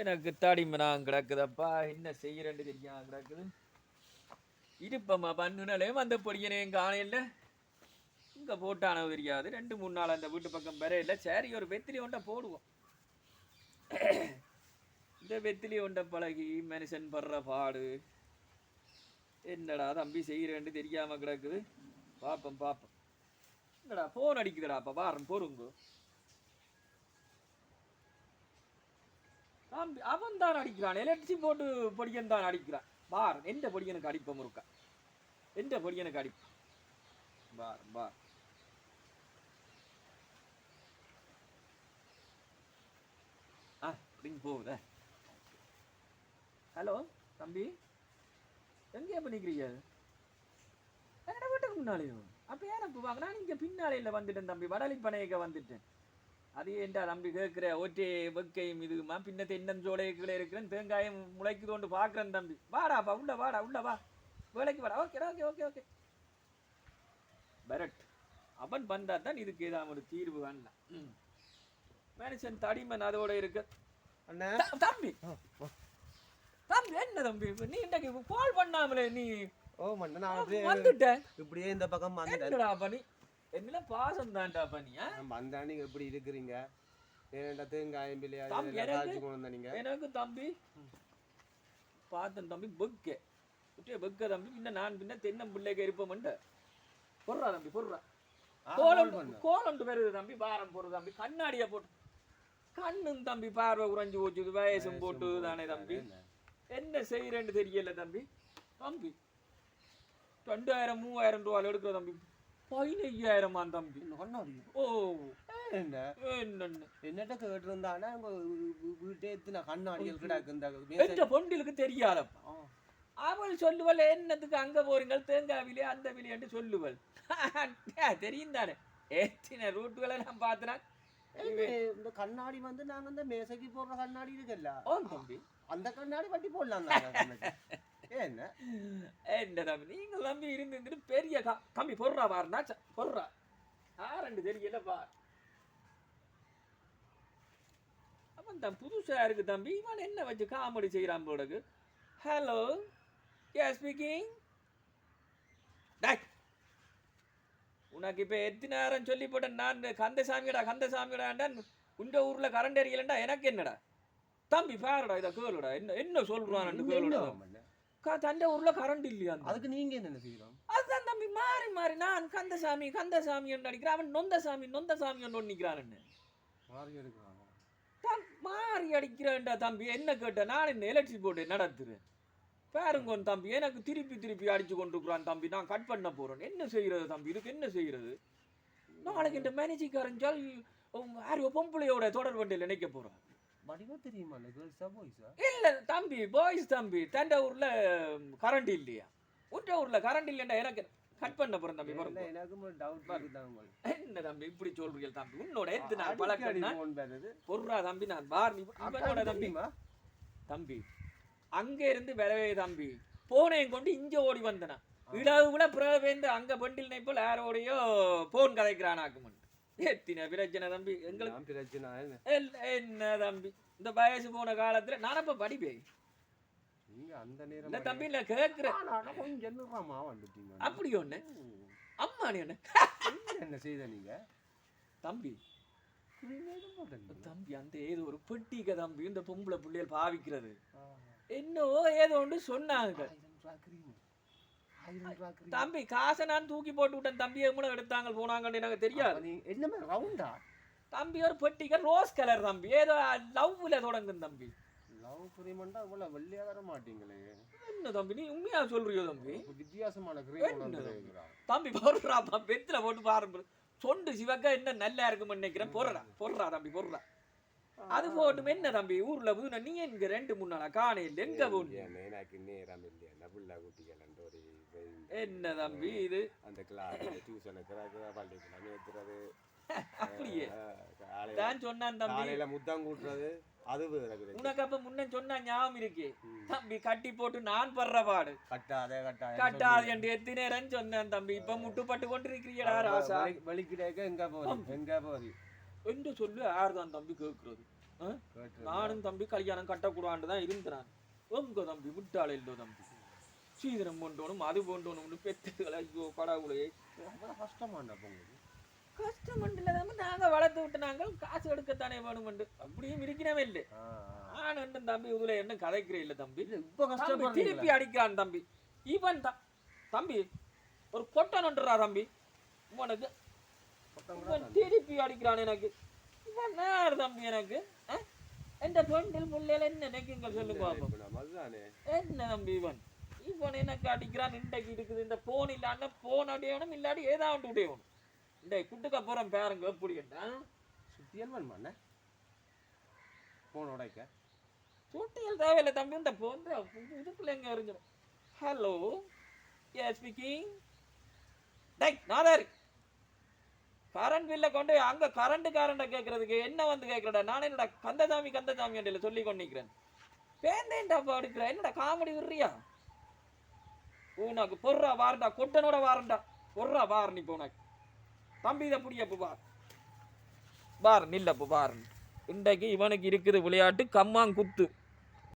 எனக்கு தடிமனாக கிடக்குதப்பா. என்ன செய்யறேன்னு தெரியாம? கிடக்குது. இருப்பம்மா பண்ணுனாலேயும் அந்த பொடியனே காணையில் இங்கே போட்டானோ தெரியாது. ரெண்டு மூணு நாள் அந்த வீட்டு பக்கம் பெறையில். சரி ஒரு வெத்திலி ஒன்றை போடுவோம். இந்த வெத்திலி ஒன்றை பழகி மனுஷன் படுற பாடு. என்னடா தம்பி செய்கிறேன்னு தெரியாமல் கிடக்குது. பார்ப்போம் பார்ப்போம் என்னடா ஃபோன் அடிக்குதுடா அப்போ வாரம் பொறுங்கோ. அவன் தான் அடிக்கிறான். எலக்ட்ரிசி போட்டு பொடியன் தான் அடிக்கிறான். பார் எந்த பொடியனுக்கு அடிப்போம் இருக்கா எந்த பொடியனுக்கு அடிப்போம் பார் பார். ஆ அப்படின்னு போகுதே. ஹலோ தம்பி. எங்கே பண்ணிக்கிறீங்க என்னோட வீட்டுக்கு முன்னாலேயும்? அப்போ ஏன் அப்போ வாங்க? நான் இங்கே பின்னாலையில் வந்துட்டேன் தம்பி. வடலி பனையக்க வந்துட்டேன். அது ஏன்டா தம்பி கேட்குற ஒற்றே வெக்கையும் இதுமா? பின்ன தென்னஞ்சோலைக்குள்ளே இருக்கிறேன் தேங்காயம் முளைக்குதோண்டு பார்க்குறேன் தம்பி. வாடாப்பா உள்ள வாடா உள்ள வா. வேலைக்கு வாடா. ஓகே ஓகே ஓகே ஓகே பரட் அவன் வந்தா தான் இதுக்கு ஏதாவது ஒரு தீர்வு வேண்டாம். மனுஷன் தடிமன் அதோட இருக்கு. தம்பி. தம்பி என்ன தம்பி? நீ இன்றைக்கு கால் பண்ணாமலே நீ ஓ மண்ணா அப்படியே வந்துட்ட இப்படியே இந்த பக்கம் வந்துட்டேன். என்னடா பண்ணி? என்ன பாசம் தான்டா பண்ணியா வந்தா நீங்க எப்படி இருக்கிறீங்க? ஏன்டா தேங்காயம் பிள்ளையா காய்ச்சி கொண்டு வந்தா நீங்க? எனக்கு தம்பி பார்த்தேன் தம்பி பெக்க குட்டிய பெக்க தம்பி பின்ன நான் பின்ன தென்னம்பிள்ளைக்கு இருப்போம்ண்ட பொர்றா தம்பி பொர்றா கோலம் call பண்ணு. கோலம் வருது தம்பி பாரம் போடுறது தம்பி கண்ணாடியை போட்டு. கண்ணும் தம்பி பார்வை குறைஞ்சு போச்சு வயசும் போட்டு தானே தம்பி. என்ன? செய்யறேன்னு தெரியல தம்பி. தம்பி ரெண்டாயிரம் மூவாயிரம் ரூபாய் எடுக்கிற தம்பி. என்ன கண்ணாடி ஓ. என்ன? என்னட்ட கேட்டிருந்தானா? உங்க வீட்டே எத்தனை கண்ணாடிகள் கிடக்கு பொண்டிலுக்கு தெரியாதப்பா. அவள் சொல்லுவள் என்னத்துக்கு அங்க போறீங்கள்? தேங்காய் விலை அந்த விலைன்னு சொல்லுவள் தெரியும் தானே? எத்தனை ரூட்டுகளை நான் பார்த்தேன் இந்த கண்ணாடி வந்து நாங்க இந்த மேசைக்கு போடுற கண்ணாடி இருக்குல்ல? அந்த கண்ணாடி வட்டி போடலாம். என்ன? என்ன தம்பி நீங்க தம்பி இருந்து இருந்துட்டு பெரிய கா தம்பி பொர்றா பாருனா பொர்றா. ஆ ரெண்டு தெரியல பார். அவன் தான் புதுசா இருக்கு தம்பி இவன் என்ன வச்சு காமெடி செய்யறான் போலக்கு? ஹலோ யா ஸ்பீக்கிங் டாய்! உனக்கு இப்போ எத்தனை நேரம் சொல்லி போட்டேன் நான் கந்தசாமிடா கந்தசாமிடாண்டான் உண்ட ஊர்ல கரண்ட் எரியலண்டா எனக்கு என்னடா? தம்பி பாருடா இதை கேளுடா என்ன என்ன சொல்றான் நீங்க கேளுடா? தண்ட ஊர்ல கரண்ட் இல்லையா அதுக்கு நீங்க என்ன செய்யறோம் அதுதான் தம்பி மாறி மாறி. நான் கந்தசாமி கந்தசாமி அடிக்கிறேன் அவன் நொந்தசாமி நொந்தசாமி ஒன்று நிற்கிறான்னு மாறி எடுக்கிறாங்க. தான் மாறி அடிக்கிறேன்டா தம்பி. என்ன கேட்ட? நான் என்ன எலக்ட்ரிக் போர்டு நடத்துறேன். பாருங்க தம்பி எனக்கு திருப்பி திருப்பி அடிச்சு கொண்டிருக்கிறான் தம்பி. நான் கட் பண்ண போறேன். என்ன செய்யறது தம்பி? இதுக்கு என்ன செய்யறது? நாளைக்கு இந்த மேனேஜிக்காரஞ்சால் யாரையோ பொம்பளையோட தொடர் வண்டியில் நினைக்க போறோம் வடிவா தெரியுமா கேர்ள்ஸா பாய்ஸா இல்ல தம்பி பாய்ஸ் தம்பி. தண்ட ஊர்ல கரண்ட் இல்லையா? உன்ற ஊர்ல கரண்ட் இல்லைன்னா எனக்கு கட் பண்ண போறேன் தம்பி பாருங்க. எனக்கு ஒரு டவுட் இருக்குதாங்க என்ன தம்பி இப்படி சொல்றீங்க தம்பி? உன்னோட எத்து நான் வருது பொருளா தம்பி நான் பார் இவனோட தம்பி? தம்பி அங்க இருந்து வரவே தம்பி. போனையும் கொண்டு இங்க ஓடி வந்தனா. இடவுல பிறவேந்து அங்க பண்டில் நைப்போல் யாரோடையோ போன் கதைக்கிறானாக்குமன் எத்தின பிரச்சனை தம்பி. எங்களுக்கு பிரச்சனை என்ன? தம்பி? இந்த வயசு போன காலத்துல நான் அப்ப படிப்பேன். அந்த இல்ல நேரம் தம்பி இல்ல கேக்குறேன். வந்துட்டீங்க அப்படி ஒண்ணு. அம்மா ஒண்ணு. என்ன செய்த நீங்க? தம்பி? தம்பி அந்த ஏதோ ஒரு பெட்டிக்க தம்பி இந்த பொம்பளை புள்ளைகள் பாவிக்கிறது. என்னவோ ஏதோ ஒன்று சொன்னாங்க. தம்பி காசை நான் தூக்கி போட்டு விட்டேன். தம்பியை கூட எடுத்தாங்க போனாங்கன்னு எனக்கு தெரியாது. என்ன ரவுண்டா தம்பி ஒரு பெட்டிக்க ரோஸ் கலர் தம்பி. ஏதோ லவ்ல தொடங்கும் தம்பி. லவ் கிரீம்ண்டா இவ்வளவு வெள்ளையா தர மாட்டீங்களே. என்ன தம்பி நீ உண்மையா சொல்றியோ தம்பி? வித்தியாசமான கிரீம் தம்பி? போடுறா வெத்தில போட்டு பாருங்க சொண்டு சிவக்க என்ன நல்லா இருக்கும்னு நினைக்கிறேன். பொருறா பொருறா தம்பி பொருறா அது போட்டும். என்ன தம்பி ஊர்ல புதுன நீ எங்க ரெண்டு மூணு நாளா காணையில் எங்க போன எனக்கு நேரம் இல்லையா புள்ள குட்டிகள் ஒரு. என்ன தம்பி இது? அந்த கிளாஸ் டியூஷனுக்கு பள்ளிக்கூடம் ஏத்துறது அப்படியே. ஆ, காலையில தான் சொன்னான் தம்பி. காலையில முத்தம் கூட்டுறது அது. உனக்கு அப்ப முன்ன சொன்னா ஞாபகம் இருக்கு. தம்பி கட்டி போட்டு நான் படுற பாடு. கட்டாதே கட்டாதே கட்டாது என்று எத்தனை நேரம் சொன்னேன் தம்பி. இப்ப முட்டுப்பட்டு கொண்டிருக்கிறீடா ராசா. வெளிக்கிட்டேக்க எங்க போறி எங்க போறி என்று சொல்லு யார்தான் தம்பி கேட்கறது நானும் தம்பி கல்யாணம் கட்டக்கூடாண்டு தான் இருந்தேன் உங்க தம்பி? விட்டாளே இல்லோ தம்பி. சீதனம் போண்டோனும் அது போண்டோனும் பெத்துகளை ஐயோ கடவுளே. அவ்வளோ கஷ்டமாண்டா பொங்கல்? கஷ்டமண்டில் தம்பி நாங்கள் வளர்த்து விட்டு நாங்கள் காசு எடுக்கத்தானே வேணுமெண்டு அப்படியும் இருக்கிறவே இல்லை. நான் என்ன தம்பி இதுல என்ன கதைக்கிறேன் இல்லை தம்பி. இப்போ கஷ்டப்படுறீங்களா திருப்பி அடிக்கிறான் தம்பி. இவன் தம்பி ஒரு கொட்டன் ஒன்றுறா தம்பி. இவனுக்கு இவன் திருப்பி அடிக்கிறான் எனக்கு. இவன் யார் தம்பி எனக்கு? எந்த பெண்டில் முள்ளையில என்ன நினைக்குங்க சொல்லுங்க என்ன தம்பி இவன்? இவன் எனக்கு அடிக்கிறான் இன்றைக்கு இருக்குது. இந்த போன் இல்லாம போன் அடியணும் இல்லாட்டி ஏதாவது உடையணும் இந்த குட்டுக்க போறேன் பாருங்க எப்படி என்ன? சுத்தியல் வேணுமாண்ணே ஃபோன் உடைக்க சுட்டியல் தேவையில்லை தம்பி இந்த போன் இதுக்குள்ள எங்க எறிஞ்சிடும்? ஹலோ எஸ் ஸ்பீக்கிங் டேய் நாதாரி கரண்ட் பில்ல கொண்டு அங்க கரண்ட் காரண்ட கேட்கறதுக்கு என்ன வந்து கேட்கறடா நான் என்னடா கந்தசாமி கந்தசாமி சொல்லி கொண்டிருக்கிறேன். பேந்தேன்டாப்பா எடுக்கிற என்னடா காமெடி விடுறியா? உனக்கு பொர்றா வாரண்டா கொட்டனோட வாரண்டா. பொர்றா வார் நீ உனக்கு. தம்பி இதை புடியப்பு வார் வார் நில்லப்பு வார் இன்றைக்கு இவனுக்கு இருக்குது விளையாட்டு கம்மாங்குத்து